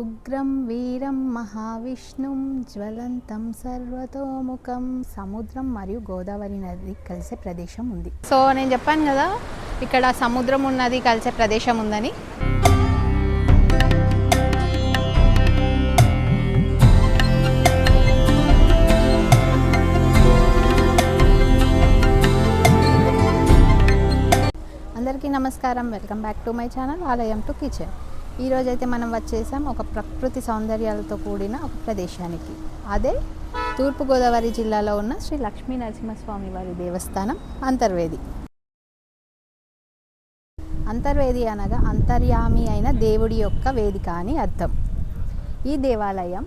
ఉగ్రం వీరం మహావిష్ణుం జ్వలంతం సర్వతోముఖం. సముద్రం మరియు గోదావరి నది కలిసే ప్రదేశం ఉంది. సో నేను చెప్పాను కదా ఇక్కడ సముద్రం ఉన్నది కలిసే ప్రదేశం ఉందని. అందరికీ నమస్కారం. Welcome back to my channel. ఆలయం టు కిచెన్. ఈరోజైతే మనం వచ్చేసాం ఒక ప్రకృతి సౌందర్యాలతో కూడిన ఒక ప్రదేశానికి. అదే తూర్పుగోదావరి జిల్లాలో ఉన్న శ్రీ లక్ష్మీ నరసింహస్వామి వారి దేవస్థానం అంతర్వేది. అంతర్వేది అనగా అంతర్యామి అయిన దేవుడి యొక్క వేదిక అని అర్థం. ఈ దేవాలయం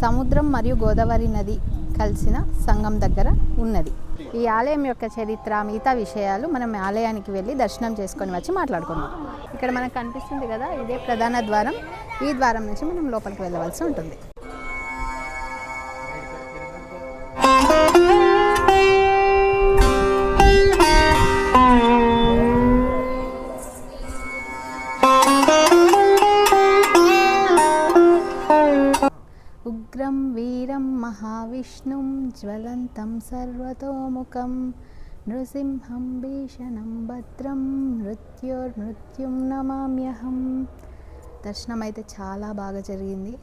సముద్రం మరియు గోదావరి నది కలిసిన సంఘం దగ్గర ఉన్నది. ఈ ఆలయం యొక్క చరిత్ర మిగతా విషయాలు మనం ఆలయానికి వెళ్ళి దర్శనం చేసుకొని వచ్చి మాట్లాడుకుందాం. ఇక్కడ మనకు కనిపిస్తుంది కదా ఇదే ప్రధాన ద్వారం. ఈ ద్వారం నుంచి మనం లోపలికి వెళ్ళవలసి ఉంటుంది. ఉగ్రం వీరం మహావిష్ణుం జ్వలంతం సర్వతోముఖం నృసింహం భీషణం భద్రం మృత్యోర్మృత్యుం నమామ్యహం. దర్శనం అయితే చాలా బాగా జరిగింది.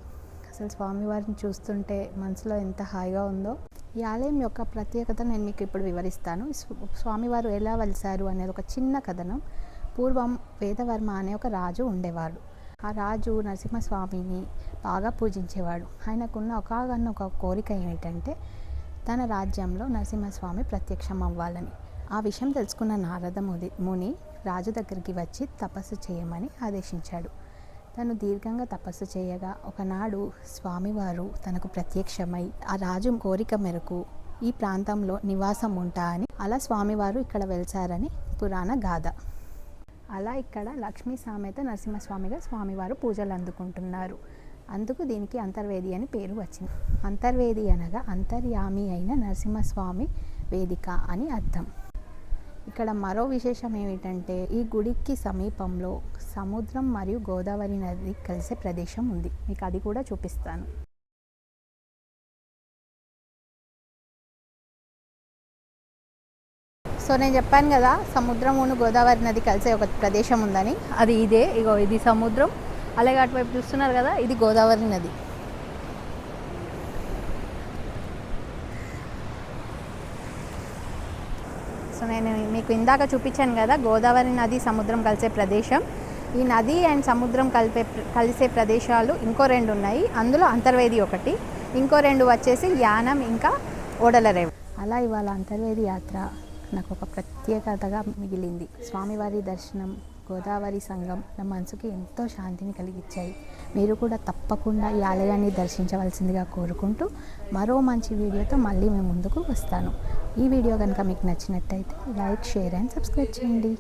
అసలు స్వామివారిని చూస్తుంటే మనసులో ఎంత హాయిగా ఉందో. ఈ ఆలయం యొక్క ప్రత్యేకత నేను మీకు ఇప్పుడు వివరిస్తాను. స్వామివారు ఎలా వెలిసారు అనేది ఒక చిన్న కథనం. పూర్వం వేదవర్మ అనే ఒక రాజు ఉండేవాడు. ఆ రాజు నరసింహస్వామిని బాగా పూజించేవాడు. ఆయనకున్న ఒకగానొక ఒక కోరిక ఏమిటంటే తన రాజ్యంలో నరసింహస్వామి ప్రత్యక్షం అవ్వాలని ఆ విషయం తెలుసుకున్న నారద ముది ముని రాజు దగ్గరికి వచ్చి తపస్సు చేయమని ఆదేశించాడు. తను దీర్ఘంగా తపస్సు చేయగా ఒకనాడు స్వామివారు తనకు ప్రత్యక్షమై ఆ రాజు కోరిక మేరకు ఈ ప్రాంతంలో నివాసం ఉంటా అని అలా స్వామివారు ఇక్కడ వెలిచారని పురాణ గాథ. అలా ఇక్కడ లక్ష్మీ సామెత నరసింహస్వామిగా స్వామివారు పూజలు అందుకుంటున్నారు. అందుకు దీనికి అంతర్వేది అని పేరు వచ్చింది. అంతర్వేది అనగా అంతర్యామి అయిన నరసింహస్వామి వేదిక అని అర్థం. ఇక్కడ మరో విశేషం ఏమిటంటే ఈ గుడికి సమీపంలో సముద్రం మరియు గోదావరి నది కలిసే ప్రదేశం ఉంది. మీకు అది కూడా చూపిస్తాను. సో నేను చెప్పాను కదా సముద్రమును గోదావరి నది కలిసే ఒక ప్రదేశం ఉందని. అది ఇదే ఇగో ఇది సముద్రం. అలాగే అటువైపు చూస్తున్నారు కదా ఇది గోదావరి నది. సో నేను మీకు ఇందాక చూపించాను కదా గోదావరి నది సముద్రం కలిసే ప్రదేశం. ఈ నది అండ్ సముద్రం కలిపే కలిసే ప్రదేశాలు ఇంకో రెండు ఉన్నాయి. అందులో అంతర్వేది ఒకటి ఇంకో రెండు వచ్చేసి యానం ఇంకా ఓడలరేవు అలా ఇవాళ అంతర్వేది యాత్ర. నాకు ఒక ప్రత్యేకతగా మిగిలింది. స్వామివారి దర్శనం గోదావరి సంఘం నా మనసుకి ఎంతో శాంతిని కలిగించాయి మీరు కూడా తప్పకుండా ఈ ఆలయాన్ని దర్శించవలసిందిగా కోరుకుంటూ మరో మంచి వీడియోతో మళ్ళీ మేము ముందుకు వస్తాను. ఈ వీడియో కనుక మీకు నచ్చినట్టయితే లైక్ షేర్ అండ్ సబ్స్క్రైబ్ చేయండి.